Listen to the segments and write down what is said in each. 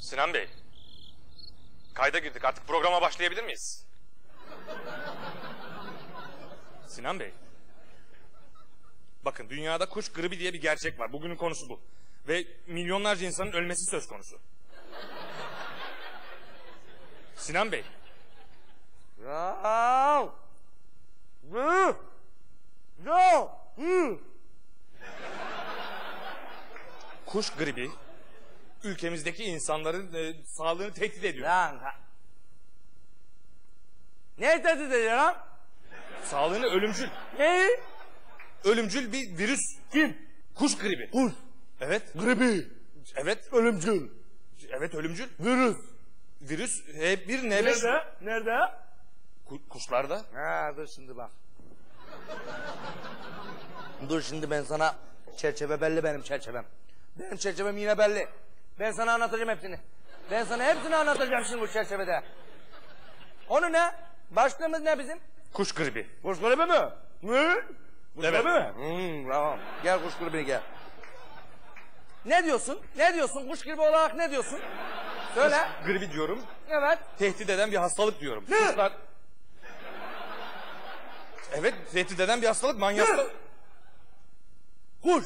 Sinan Bey. Kayda girdik artık programa başlayabilir miyiz? Sinan Bey. Bakın dünyada kuş gribi diye bir gerçek var. Bugünün konusu bu. Ve milyonlarca insanın ölmesi söz konusu. Sinan Bey. Hı. Ya. Hı. Kuş gribi ülkemizdeki insanların e, sağlığını tehdit ediyor. Lan. ha- Ne tehdit ediyor lan? Sağlığını ölümcül. Ne? Ölümcül bir virüs. Kim? Kuş gribi. Kuş. Evet. Gribi. Evet. Ölümcül. Evet ölümcül. Virüs. Virüs H1N5 Nerede? Nerede? Ku- kuşlarda. Ha dur şimdi bak. dur şimdi ben sana çerçeve belli benim çerçevem. Benim çerçevem yine belli. Ben sana anlatacağım hepsini. Ben sana hepsini anlatacağım şimdi bu çerçevede. Onu ne? Başlığımız ne bizim? Kuş gribi. Kuş gribi mi? Ne? Kuş Evet. gribi mi? Hmm, tamam. Gel kuş gribini gel. Ne diyorsun? Ne diyorsun? Kuş gribi olarak ne diyorsun? Söyle. Gribi diyorum. Evet. Tehdit eden bir hastalık diyorum. Ne? Kuşlar... Evet tehdit eden bir hastalık manyaklık. Kuş.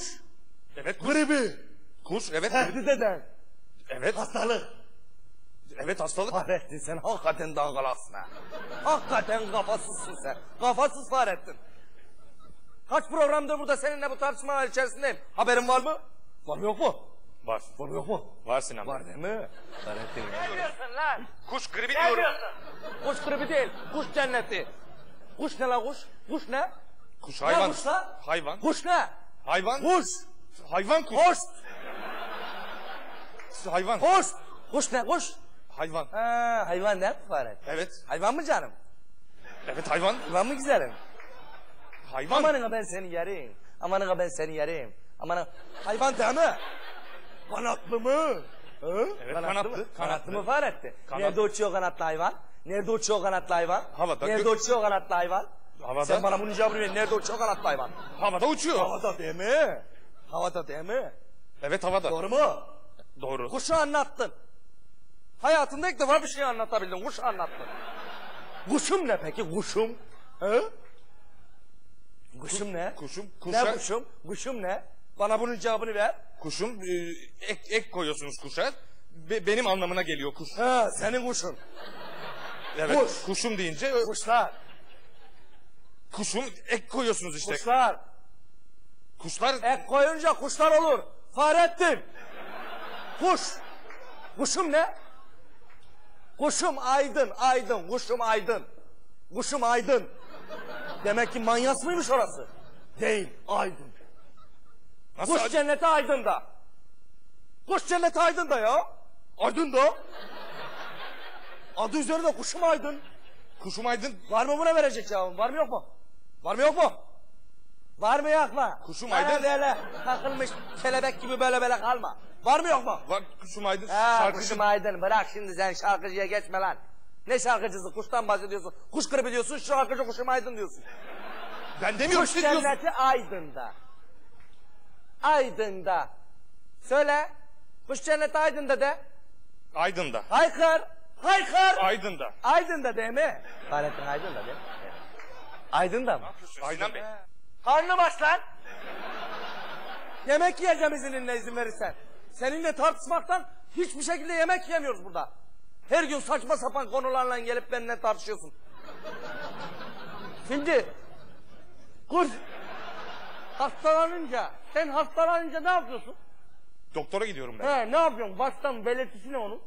Evet kuş. Gribi. Kuş evet. Tehdit eden. Evet. Hastalık. Evet hastalık. Fahrettin sen hakikaten dangalasın ha. Hakikaten kafasızsın sen. Kafasız Fahrettin. Kaç programdır burada seninle bu tartışmalar içerisindeyim. Haberin var mı? Var mı yok mu? Var. Var mı yok mu? Var Sinan. Var değil mi? Fahrettin. Ne diyorsun lan? Kuş gribi Ne diyorum. diyorsun? Kuş gribi değil. Kuş cenneti. Kuş ne la kuş? Kuş ne? Kuş Ne hayvan. kuş la? Hayvan. Kuş ne? Hayvan. Kuş. Hayvan kuş. Kuş. Hayvan. Kuş. Kuş ne? Kuş. Hayvan. Ha, hayvan mi Fahrettin? Evet. Hayvan mı canım? Evet hayvan. Hayvan mı güzelim? Hayvan. Amanına ben seni yerim. Amanına ben seni yerim. Amanına... Hayvan değil mi? Kanatlı mı? Hı? Evet, mı? kanatlı, Kanatlı, kanatlı. mı Fahrettin? Kanat- Nerede uçuyor kanatlı hayvan? Nerede uçuyor kanatlı hayvan? Havada, Nerede uçuyor kanatlı hayvan? Havada. Sen bana bunun cevabını ver. Nerede uçuyor kanatlı hayvan? Havada uçuyor. Havada değil mi? Havada değil mi? Evet havada. Doğru mu? Doğru. Kuşu anlattın. Hayatında ilk defa bir şey anlatabildin. Kuş anlattın. Kuşum ne peki? Kuşum. He? Kuşum ne? Kuşum. Ne Kuşa, kuşum? Kuşum ne? Bana bunun cevabını ver. kuşum e, ek, ek koyuyorsunuz kuşa. Be- benim anlamına geliyor kuş. Ha, senin kuşun. Evet. kuş. Kuşum deyince Kuşlar. kuşum ek koyuyorsunuz işte. Kuşlar. Kuşlar Ek koyunca kuşlar olur. Fahrettin. Kuş. Kuşum ne? Kuşum aydın, aydın. Kuşum aydın. Kuşum aydın. Demek ki manyas mıymış orası? Değil, aydın. nasıl Kuş acı- cenneti Aydın'da. Kuş cenneti Aydın'da ya. Aydın'da. Adı üzerinde kuşum Aydın. kuşum aydın Var mı buna verecek cevabın? Var mı yok mu? Var mı yok mu? Var mı yok mu? Kuşum Aydın. Böyle takılmış kelebek gibi böyle böyle kalma. Var mı yok mu? var kuşum aydın Ha, şarkıcı. kuşum Aydın bırak şimdi sen şarkıcıya geçme lan. Ne şarkıcısı? Kuştan bahsediyorsun. Kuş gribi diyorsun, şarkıcı kuşum Aydın diyorsun. Ben demiyorum Kuş siz cenneti Aydın'da. Aydın'da. Söyle. Kuş cenneti Aydın'da de. Aydın'da. Haykır. Haykır. Aydın'da. Aydın'da değil mi? Fahrettin Aydın'da değil mi? Aydın'da mı? Sinan Bey. Karnım aç lan. Yemek yiyeceğim izninle izin verirsen. Seninle tartışmaktan hiçbir şekilde yemek yemiyoruz burada. Her gün saçma sapan konularla gelip benimle tartışıyorsun. Şimdi kurt hastalanınca sen hastalanınca ne yapıyorsun? Doktora gidiyorum ben. He ne yapıyorsun? Baştan belirtisi ne onun?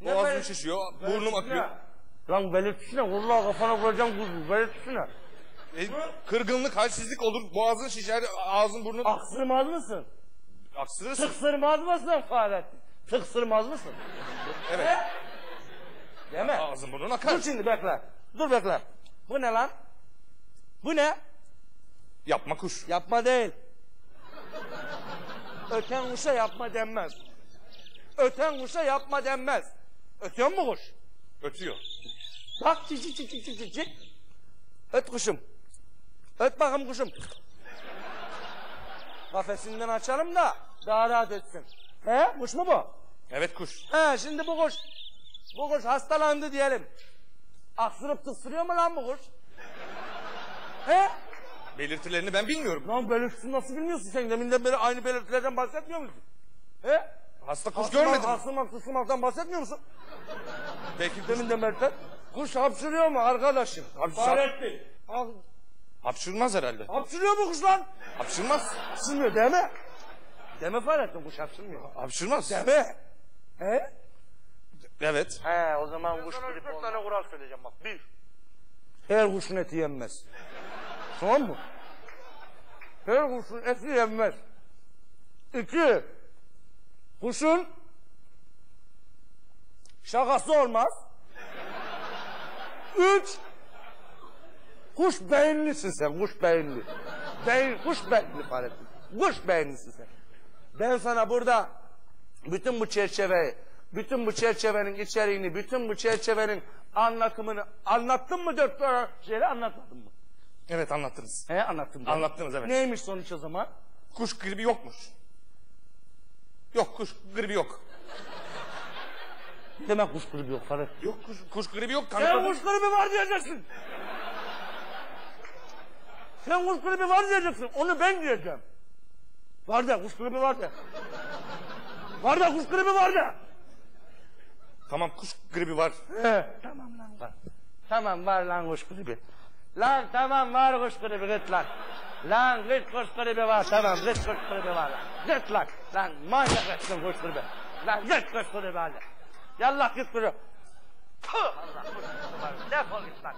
Ne Boğazım şişiyor, burnum akıyor. ne? Lan belirtisi ne? Vallahi kafana vuracağım kuzu. Belirtisi ne? E, kırgınlık, halsizlik olur. Boğazın şişer, ağzın burnun Aksırmaz mısın? aksırırsın. Tıksırmaz mısın Fahrettin? Tıksırmaz mısın? Evet. Değil mi? Ağzın burnun akar. Dur şimdi bekle. Dur bekle. Bu ne lan? Bu ne? Yapma kuş. Yapma değil. Öten kuşa yapma denmez. Öten kuşa yapma denmez. Ötüyor mu kuş? Ötüyor. Bak çi çi çi çi. Öt kuşum. Öt bakayım kuşum. Kafesinden açalım da daha rahat etsin. He? Kuş mu bu? Evet kuş. He şimdi bu kuş, bu kuş hastalandı diyelim. Aksırıp tıksırıyor mu lan bu kuş? He? Belirtilerini ben bilmiyorum. Lan belirtisini nasıl bilmiyorsun sen? Deminden beri aynı belirtilerden bahsetmiyor musun? He? Hasta kuş Asılmak, görmedim. Asılmak, sısılmaktan bahsetmiyor musun? Belki kuş Deminden beri. Kuş hapşırıyor mu arkadaşım? Hapşır- Fahrettin. Hapşırmaz herhalde. Hapşırıyor mu kuş lan? Hapşırmaz. Hapşırmıyor değil mi? Deme Fahrettin kuş hapşırmıyor. Hapşırmaz. Deme. He? Evet. He o zaman kuş grip Bir tane kural söyleyeceğim bak. Bir. Her kuşun eti yenmez. tamam mı? Her kuşun eti yenmez. İki. Kuşun şakası olmaz. Üç. Kuş beyinlisin sen, kuş beyinli. Beyin, kuş beyinli Fahrettin. Kuş beyinlisin sen. Ben sana burada bütün bu çerçeveyi, bütün bu çerçevenin içeriğini, bütün bu çerçevenin anlatımını anlattım mı dört şeyle anlatmadın mı? Evet anlattınız. He anlattım. canım. Anlattınız evet. Neymiş sonuç o zaman? Kuş gribi yokmuş. Yok kuş gribi yok. Demek kuş gribi yok Fahrettin. Yok kuş, kuş gribi yok. Sen Kanıtladım. kuş gribi var diyeceksin. Sen kuş gribi var diyeceksin. Onu ben diyeceğim. Var da kuş gribi var da. Var da kuş gribi var da. Tamam kuş gribi var. He. Tamam lan var. Tamam var lan kuş gribi. Lan tamam var kuş gribi git lan. Lan git kuş gribi var tamam git kuş gribi var. Git lan. Lan manyak etsin kuş gribi. Lan git kuş gribi hadi. Yallah git kuş gribi. Tüh Allah kuş gribi var. Defol git lan.